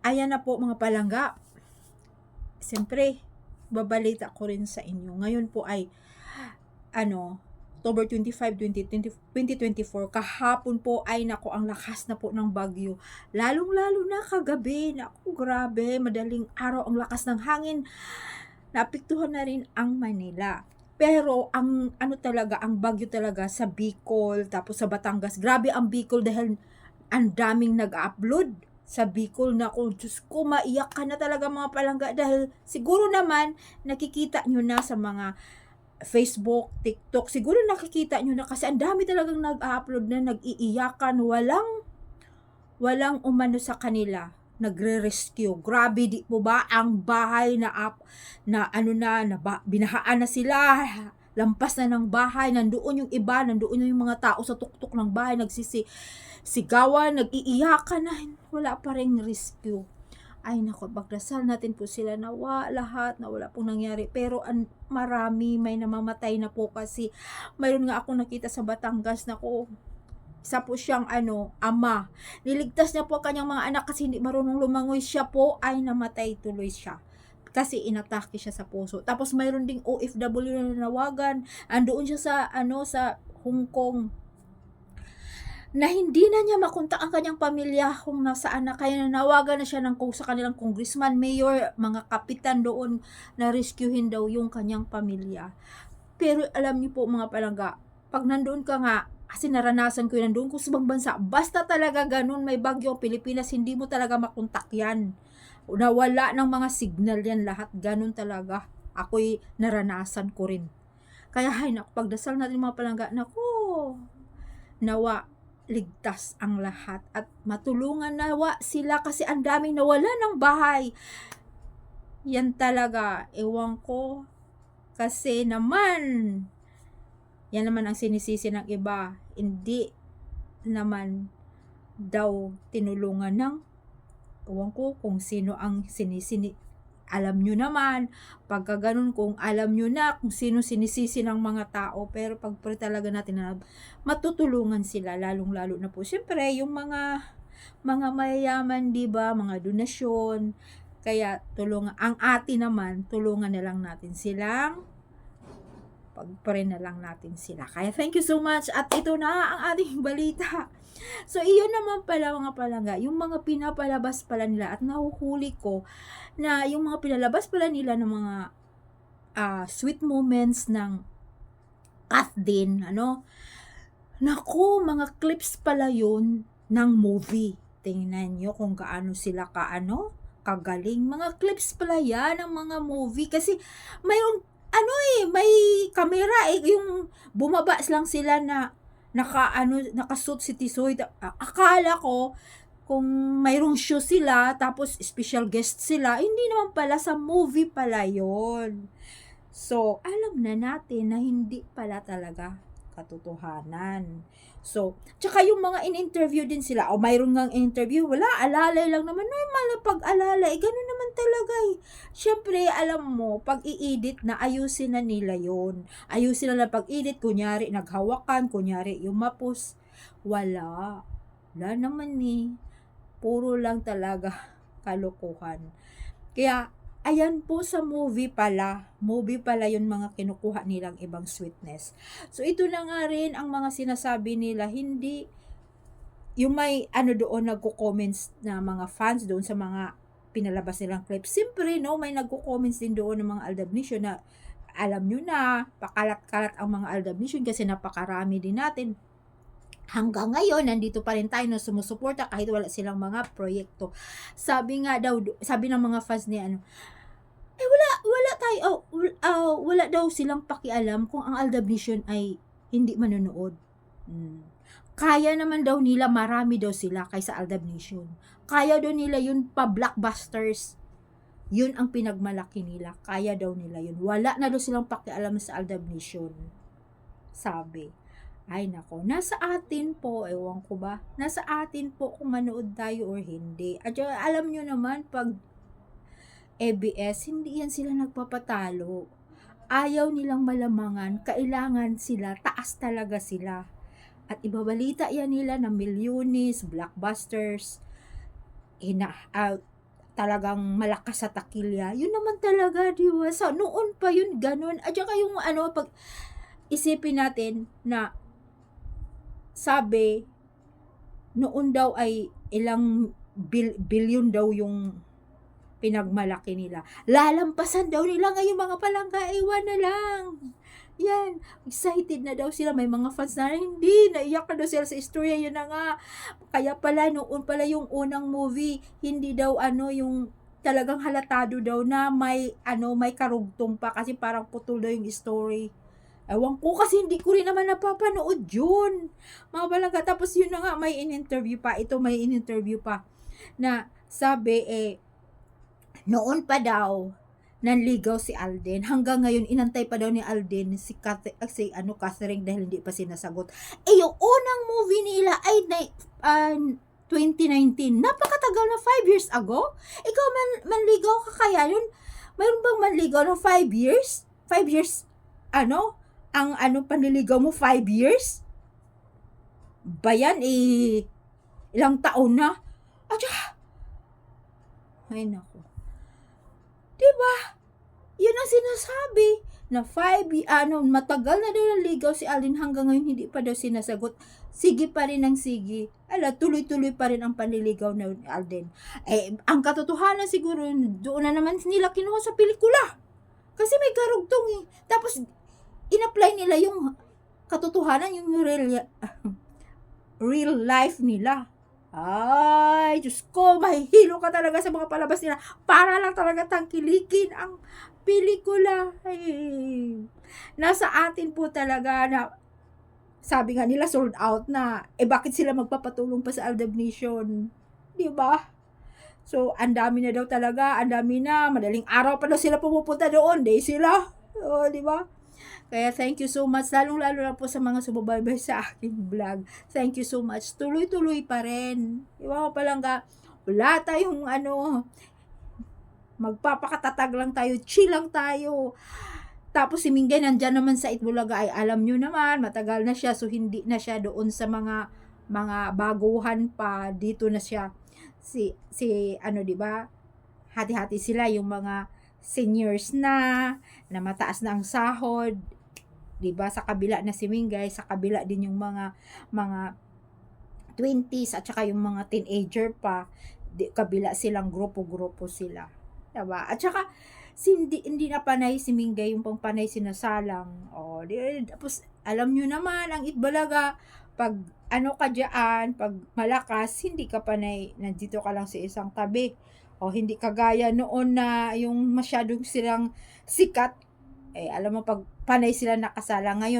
ayan na po mga palangga. Siyempre, babalita ko rin sa inyo. Ngayon po ay, ano, October 25, 2020 2024, kahapon po ay nako ang lakas na po ng bagyo. Lalong-lalo na kagabi, naku grabe, madaling araw ang lakas ng hangin. Naapektuhan na rin ang Manila. Pero ang ano talaga, ang bagyo talaga sa Bicol, tapos sa Batangas. Grabe ang Bicol dahil ang daming nag-upload sa Bicol na kung Diyos ko, maiyak ka na talaga mga palangga dahil siguro naman nakikita nyo na sa mga Facebook, TikTok, siguro nakikita nyo na kasi ang dami talagang nag-upload na nag-iiyakan, walang walang umano sa kanila nagre-rescue. Grabe di po ba ang bahay na up na ano na, na binahaan na sila. Lampas na ng bahay, nandoon yung iba, nandoon yung mga tao sa tuktok ng bahay, nagsisi sigawan, nag-iiyakan na, wala pa rin rescue. Ay nako, pagdasal natin po sila na wa, lahat na wala pong nangyari. Pero an, marami may namamatay na po kasi mayroon nga ako nakita sa Batangas na ko, isa po siyang ano, ama. Niligtas niya po ang kanyang mga anak kasi hindi marunong lumangoy siya po ay namatay tuloy siya kasi inatake siya sa puso. Tapos mayroon ding OFW na nanawagan. Andoon siya sa ano sa Hong Kong na hindi na niya makontak ang kanyang pamilya kung nasaan na kaya nanawagan na siya ng kung sa kanilang congressman, mayor, mga kapitan doon na rescuehin daw yung kanyang pamilya. Pero alam niyo po mga palangga, pag nandoon ka nga, kasi naranasan ko yun, nandoon ko sa bansa, basta talaga ganun may bagyo Pilipinas, hindi mo talaga makontak yan. Nawala ng mga signal yan lahat, ganun talaga. Ako'y naranasan ko rin. Kaya hay, naku, pagdasal natin mga palangga, naku, nawa, ligtas ang lahat at matulungan nawa sila kasi ang daming nawala ng bahay. Yan talaga, ewan ko. Kasi naman, yan naman ang sinisisi ng iba. Hindi naman daw tinulungan ng ewan ko kung sino ang sinisini alam nyo naman, pagka ganun kung alam nyo na kung sino sinisisi ng mga tao, pero pag talaga natin na matutulungan sila, lalong-lalo na po, syempre, yung mga mga mayayaman, di ba, mga donasyon, kaya tulungan, ang ati naman, tulungan na lang natin silang pagpare na lang natin sila. Kaya thank you so much at ito na ang ating balita. So, iyon naman pala mga palangga, yung mga pinapalabas pala nila at nahuhuli ko na yung mga pinalabas pala nila ng mga uh, sweet moments ng Kath din, ano? Naku, mga clips pala yun ng movie. Tingnan nyo kung gaano sila kaano, kagaling. Mga clips pala yan ng mga movie kasi mayroong ano eh, may camera eh, yung bumaba lang sila na naka ano nakasuit si Tisoy. Akala ko kung mayroong show sila tapos special guest sila, hindi naman pala sa movie pala 'yon. So, alam na natin na hindi pala talaga katotohanan. So, tsaka yung mga in-interview din sila, o mayroon ngang interview, wala, alalay lang naman, normal na pag-alalay, ganun naman talaga eh. Siyempre, alam mo, pag i-edit na, ayusin na nila yon Ayusin na pag-edit, kunyari, naghawakan, kunyari, yung mapos, wala. Wala naman eh. Puro lang talaga kalokohan. Kaya, ayan po sa movie pala, movie pala yung mga kinukuha nilang ibang sweetness. So ito na nga rin ang mga sinasabi nila, hindi yung may ano doon nagko-comments na mga fans doon sa mga pinalabas nilang clips. Siyempre, no, may nagko-comments din doon ng mga aldabnisyon na alam nyo na, pakalat-kalat ang mga aldabnisyon kasi napakarami din natin hanggang ngayon, nandito pa rin tayo na sumusuporta kahit wala silang mga proyekto. Sabi nga daw, sabi ng mga fans ni ano, eh wala, wala tayo, oh, uh, wala daw silang pakialam kung ang Aldab Nation ay hindi manonood. Hmm. Kaya naman daw nila, marami daw sila kaysa Aldab Nation. Kaya daw nila yun pa blockbusters. Yun ang pinagmalaki nila. Kaya daw nila yun. Wala na daw silang pakialam sa Aldab Nation. Sabi. Ay nako, nasa atin po, ewan ko ba, nasa atin po kung manood tayo or hindi. At alam nyo naman, pag ABS, hindi yan sila nagpapatalo. Ayaw nilang malamangan, kailangan sila, taas talaga sila. At ibabalita yan nila na milyones, blockbusters, ina, uh, talagang malakas sa takilya. Yun naman talaga, di ba? Sa noon pa yun, ganun. At saka yung ano, pag isipin natin na sabi, noon daw ay ilang bil, billion daw yung pinagmalaki nila. Lalampasan daw nila ngayon mga palangga, iwan na lang. Yan, excited na daw sila. May mga fans na hindi, naiyak na daw sila sa istorya. Yun na nga. Kaya pala, noon pala yung unang movie, hindi daw ano, yung talagang halatado daw na may ano may karugtong pa kasi parang putol daw yung story. Ewan ko kasi hindi ko rin naman napapanood yun. Mga balangga. Tapos yun na nga, may in-interview pa. Ito may in-interview pa. Na sabi eh, noon pa daw, nanligaw si Alden. Hanggang ngayon, inantay pa daw ni Alden si, Cathy, ah, si ano, Catherine dahil hindi pa sinasagot. Eh, yung unang movie nila ay na, ah, 2019. Napakatagal na 5 years ago. Ikaw, man, manligaw ka kaya yun? Mayroon bang manligaw na 5 years? 5 years, ano? Ang ano panliligaw mo, 5 years? Bayan, eh, ilang taon na. At ay nako. Diba? Yun ang sinasabi na five, y- ano, matagal na daw naligaw si Alden hanggang ngayon hindi pa daw sinasagot. Sige pa rin ang sige. Ala, tuloy-tuloy pa rin ang panliligaw na Alden. Eh, ang katotohanan siguro, doon na naman nila kinuha sa pelikula. Kasi may karugtong eh. Tapos, in-apply nila yung katotohanan, yung real, real life nila. Ay, Diyos ko, mahihilo ka talaga sa mga palabas nila para lang talaga tangkilikin ang pelikula. Ay, nasa atin po talaga na sabi nga nila sold out na. Eh bakit sila magpapatulong pa sa Aldab Nation? 'Di ba? So, ang dami na daw talaga, ang dami na, madaling araw pa daw sila pumupunta doon, day sila. Oh, 'di ba? Kaya thank you so much, lalong-lalo na po sa mga sumubaybay sa aking vlog. Thank you so much. Tuloy-tuloy pa rin. Iwan ko pa lang ka, wala tayong ano, magpapakatatag lang tayo, chill lang tayo. Tapos si Mingay nandyan naman sa Itbulaga ay alam nyo naman, matagal na siya so hindi na siya doon sa mga mga baguhan pa dito na siya si si ano 'di ba hati-hati sila yung mga seniors na na mataas na ang sahod 'di ba? Sa kabila na si Mingay sa kabila din yung mga mga 20s at saka yung mga teenager pa di, kabila silang grupo-grupo sila. 'di ba? At saka hindi, hindi na panay si Mingay yung pangpanay sinasalang o di, tapos alam nyo naman ang Itbalaga pag ano ka dyan, pag malakas, hindi ka panay, nandito ka lang sa isang tabi. O hindi kagaya noon na yung masyadong silang sikat, eh alam mo pag panay sila nakasala ngayon,